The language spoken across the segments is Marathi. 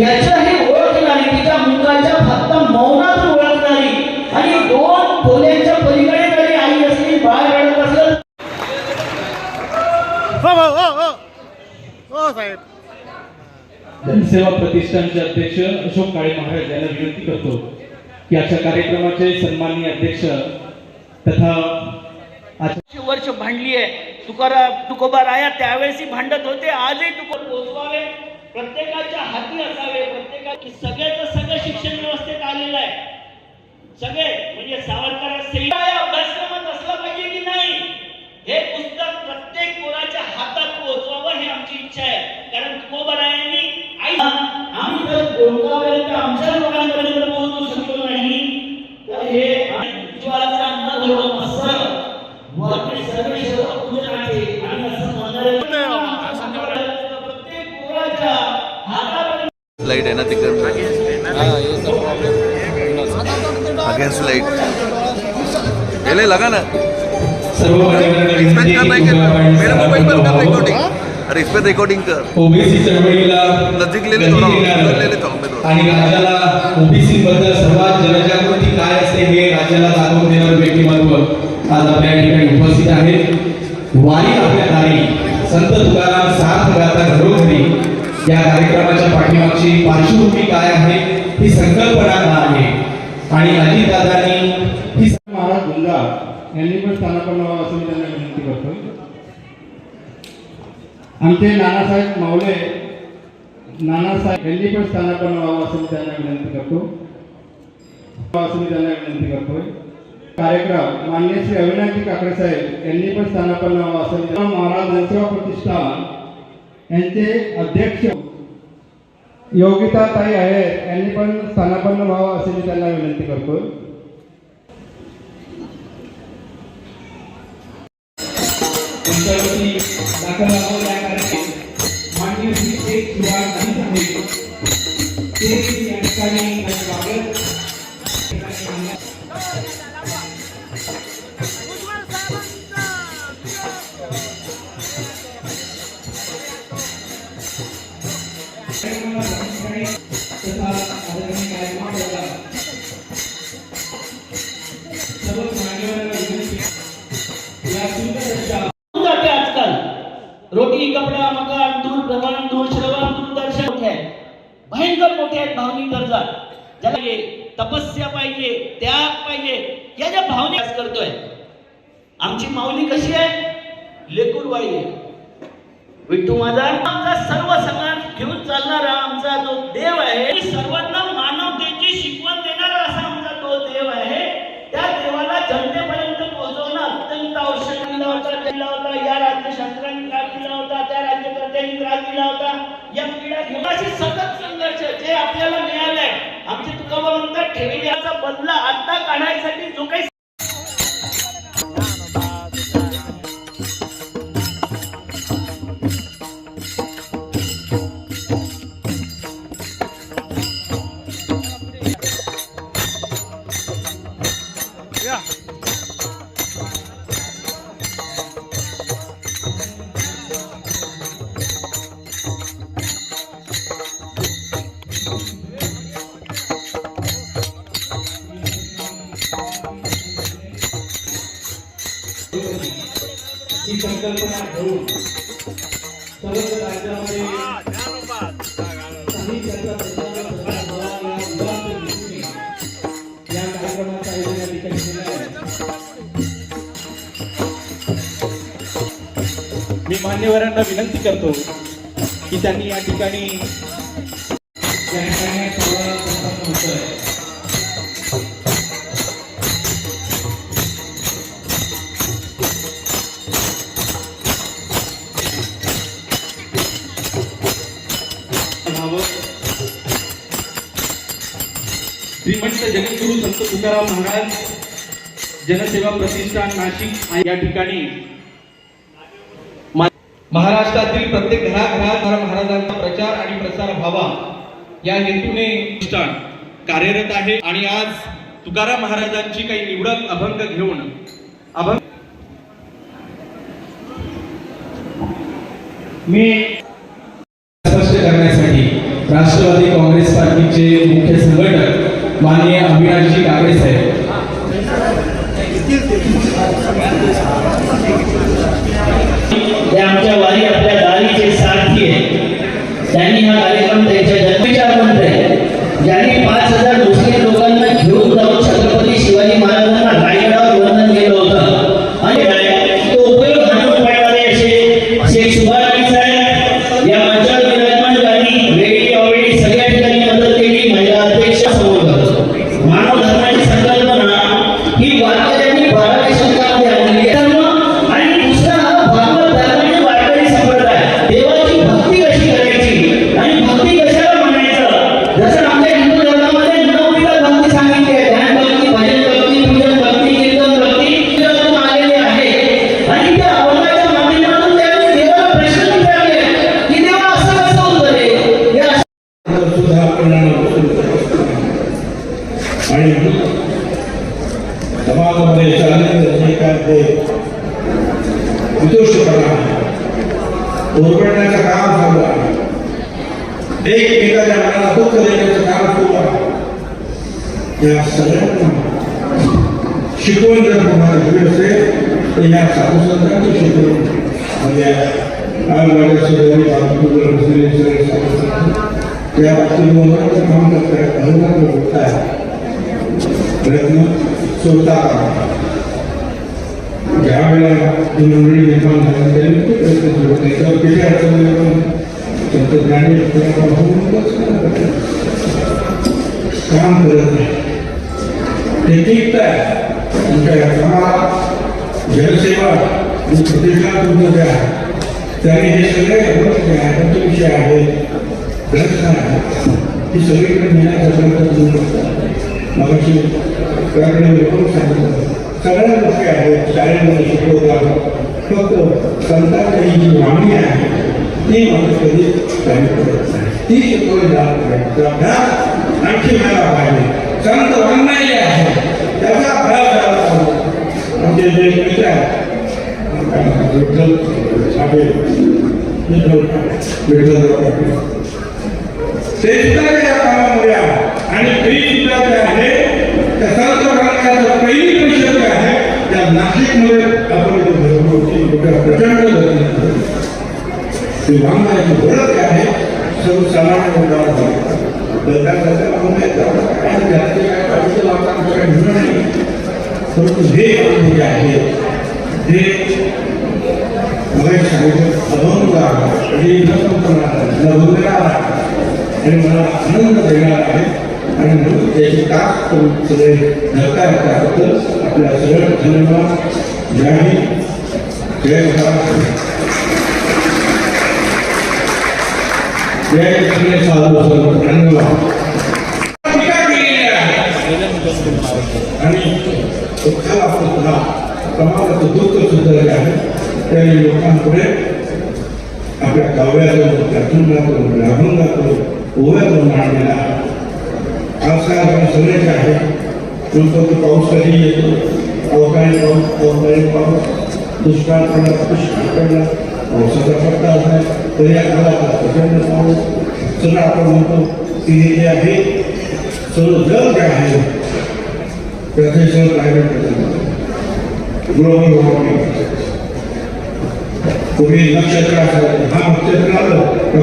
याच्याही ओळखणारी तिच्या मुखाच्या फक्त मौनातून ओळखणारी आणि दोन खोल्यांच्या पलीकडे जरी आई असली बाळ रडत असलं हो हो हो हो. हो साहेब. जनसेवा प्रतिष्ठानचे अध्यक्ष अशोक काळे महाराज यांना विनंती करतो की आजच्या कार्यक्रमाचे सन्माननीय अध्यक्ष तथा वर्ष भांडली आहे. तुकाराम तुकोबा राया त्यावेळेसही भांडत होते आजही तुको पोचवावे प्रत्येकाच्या हाती असावे प्रत्येका की सगळ्याचं सगळं शिक्षण व्यवस्थेत आलेलं आहे. सगळे म्हणजे सावरकर अभ्यासक्रमात असला पाहिजे की नाही हे पुस्तक प्रत्येक कोणाच्या हातात पोहोचवावं हे आमची इच्छा आहे कारण तुकोबरायांनी आई आम्ही जर गोंगापर्यंत आमच्या लोकांपर्यंत पोहोचू शकलो नाही तर हे ज्वालाचा अन्न धरून असं वरती सर्वे सर्व पूजनाचे आणि असं म्हणणारे प्रत्येक पोराच्या हातापर्यंत लाइट है ना अगेंस्ट लाइट पहले लगा ना। सर्व मान्यवरांना विनंती इसमें आहे कर की रहे कृपया क्या आपण मेरा मोबाइल पर कर रिकॉर्डिंग पे रिकॉर्डिंग कर. ओबीसी चळवळीला नजीक ले ले गती थोडा. आणि राज्याला ओबीसी बद्दल सर्वात जनजागृती काय असते हे राज्याला दाखवून देणारं व्यक्तिमत्व आज आपल्या ठिकाणी उपस्थित आहे. वारी आपल्या दारी संत तुकाराम गाता घरोघरी या कार्यक्रमाच्या पाठीमागची पार्श्वभूमी काय आहे ही संकल्पना काय आहे? आणि अजितदादांनी ही महाराज गुंजा यांनी पण स्थानापन्न व्हावं असं मी त्यांना विनंती करतो आमचे नानासाहेब मावळे नानासाहेब यांनी पण स्थानापन्न व्हावं असं मी त्यांना विनंती करतो असं मी त्यांना विनंती करतोय. कार्यक्रम मान्य श्री अविनाशजी काकडे साहेब यांनी पण स्थानापन्न व्हावं असं महाराज जनसेवा प्रतिष्ठान यांचे अध्यक्ष योगिता ताई आहेत. यांनी पण स्थानापन्न व्हावं असे मी त्यांना विनंती करतो दाखल आजकाल. रोटी कपडा मकान दूर प्रमाण दूर श्रवण दूरदर्शन मोठे आहे भयंकर मोठे आहेत भावनिक गरजा ज्याला तपस्या पाहिजे त्याग पाहिजे या ज्या भावनिक करतोय. आमची माऊली कशी आहे? लेकूरबाई आहे. विठू माझा आमचा सर्व समाज घेऊन चालणारा आमचा जो देव आहे सर्वांना मानवतेची शिकवण देणारा असा आमचा तो देव आहे त्या देवाला जनतेपर्यंत पोहोचवणं अत्यंत आवश्यक दिला होता दिला होता या त्रास दिला होता त्या राज्यकर्त्यांनी त्रास दिला होता. या पिढ्या घेऊन सतत संघर्ष जे आपल्याला मिळालंय आमचे तुकाबा म्हणतात ठेवी बदला आता काढायसाठी जो काही संकल्पना घेऊन सर्वच राज्यामध्ये काही त्याचा प्रचार प्रसार व्हावा या उदात्त हेतूने या कार्यक्रमाचं आयोजन या ठिकाणी केलं आहे मी मान्यवरांना विनंती करतो की त्यांनी या ठिकाणी या ठिकाणी सोहळा संपन्न होतोय श्रीमंत जगद्गुरु संत तुकाराम महाराज जनसेवा प्रतिष्ठान नाशिक या ठिकाणी महाराष्ट्रातील प्रत्येक घराघरात महाराजांचा प्रचार आणि प्रसार व्हावा या हेतूने प्रतिष्ठान कार्यरत आहे. आणि आज तुकाराम महाराजांची काही निवडक अभंग घेऊन अभंग मी स्पष्ट करण्यासाठी राष्ट्रवादी काँग्रेस पार्टीचे मुख्य संघटक माननीय अविनाशजी समाजामध्ये चाललेलं जे काय ते विदोषपणा ओरबडण्याचं काम झालं आहे एकमेकाच्या मनाला दुःख देण्याचं काम सुरू आहे या सगळ्यांना शिकवण जर तुम्हाला हवी असेल तर या साधुसंतांची शिकवण म्हणजे आज माझ्या शेजारी त्या बाबतीत महत्वाचं काम करतायत अहंकार होत आहे. प्रयत्न स्वतः ज्या वेळेला ही मंडळी निर्माण झाली त्यावेळी प्रयत्न सुरू होते त्यावर किती अडचणी आपण तंत्रज्ञानी काम करत नाही. ते आहे तुमच्या या कामाला जनसेवा आणि प्रतिष्ठा तुमचं जे आहे त्याने हे सगळे ग्रंथ जे आहे विषय आहेत. ग्रंथ आहे ही सगळीकडे नेण्याचा प्रयत्न तुम्ही करता मगाशी त्याकडे लोक सांगितलं सगळ्या गोष्टी आहेत शाळेमध्ये शिकवतात फक्त संतांची ही जी वाणी आहे ती मात्र कधी काही करत नाही ती शिकवली जात नाही तर अभ्यास आणखी व्हायला पाहिजे संत वाङ्मय जे आहे त्याचा अभ्यास झाला पाहिजे आमचे जे मित्र आहेत विठ्ठल साठे विठ्ठल विठ्ठल ते सुद्धा या कामामध्ये आहे आणि तरी सुद्धा जे आहे त्या सर्व वाङ्मयाचं पहिली परिषद जे आहे त्या नाशिकमध्ये आपण भरपूर प्रचंड गर्दी होती. ती वाङ्मयाची आहे सर्वसामान्य लोकांना काय नाही. परंतु हे आपले जे आहे हे मला सांगितलं अभंग आहे. म्हणजे आणि मला आनंद देणार आहे. आणि म्हणून त्याची ताक करून सगळे धक्का त्याबद्दल आपल्या सगळ्या धन्यवाद जय हिंद जय महाराष्ट्र जय श्री साधू संत धन्यवाद टीका केलेली आहे आणि दुःखाला सुद्धा प्रमाणाचं दुःख सुद्धा जे आहे त्या लोकांपुढे आपल्या काव्यातून त्यातून अभंगातून ओव्यातून मांडलेला आहे आजकाल आपण सगळे आहे. म्हणतो की पाऊस कधी येतो? अवकाळी पाऊस अवकाळी पाऊस. दुष्काळ पडला दुष्काळ पडला. पावसाचा पत्ता असला तरी आपल्याला प्रचंड पाऊस. सगळं आपण म्हणतो की जे आहे सर्व जग काय आहे? प्रोफेशनल क्लायमेट ग्लोबल वॉर्मिंग पूर्वी नक्षत्र असायचं हा नक्षत्र आलं का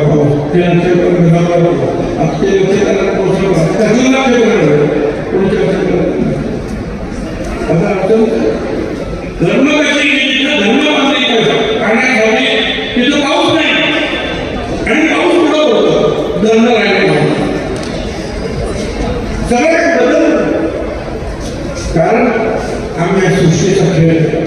ते नक्षत्र विभागाला आता ते नक्षत्राला पोहोचलं त्यातून नक्षत्र आलं पुढच्या आता अत्यंत धर्म कशी जिथं धर्म कारण करण्यासाठी तिथं पाऊस नाही आणि पाऊस कुठं होतं धर्म राहिला सगळ्यात बदल कारण आम्ही या सृष्टीचा खेळ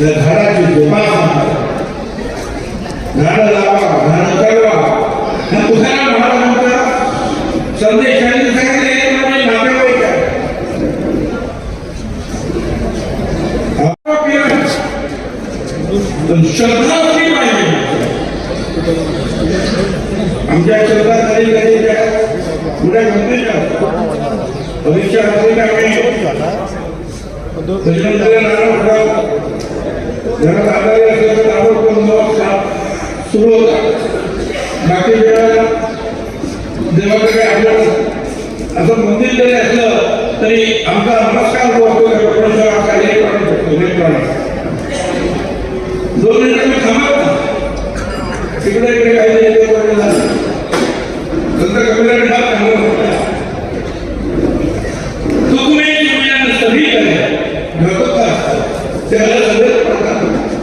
त्या झाडाची झाड लावा झाडं करवा ह्या तुझ्या महाराजांचा संदेश श्रद्धा पाहिजे आमच्या श्रद्धा कधी कधी पुढे घडलेल्या परीक्षा असलेल्या घरात आजारी तर ताबडतोब मग सुरू होता बाकी वेळेला देवाकडे आपलं असं मंदिर जरी असलं तरी आमचा नमस्कार जो असतो त्या कार्यक्रम काही दोन मिनिटं तिकडे इकडे काही नाही ते वगैरे झालं. संत कबीराने फार चांगलं म्हटलं. दुःख में दुनिया सभी करे घडत का? त्याला सगळेच पडतात.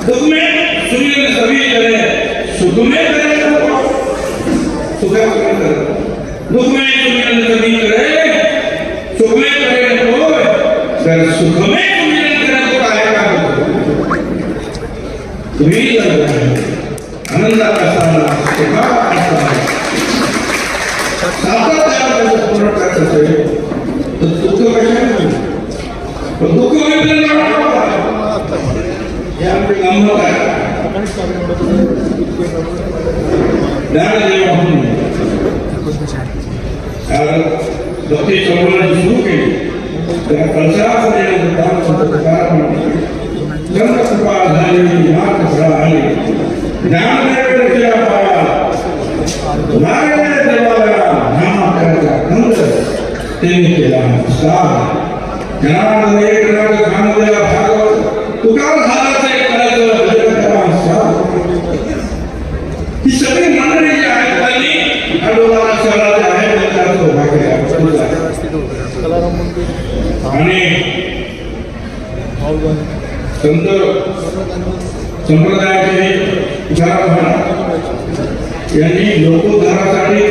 दुःख में दुनिया सभी करे सुख में करे तो सुखात करे. दुःख में दुनिया सभी करे सुख में करे तो तर सुख में दुनिया करे तो काय का तुम्ही जर आनंदात असताना सुखात असताना सातत्यानं पूर्ण करत असेल तर दुःख कशाने पण दुःख म्हणजे झाली ज्ञानदेव पाया लागले देवाला नाम करायचा त्यांनी केला नमस्कार ज्ञान एक राग भागवत तुकार एक करायचं भजन करा नमस्कार ही सगळी मंडळी जी आहेत त्यांनी आडोला शहरात आहे त्यांचा सौभाग्य आहे. आणि संत संप्रदायाचे तुकाराम यांनी लोकोद्धारासाठी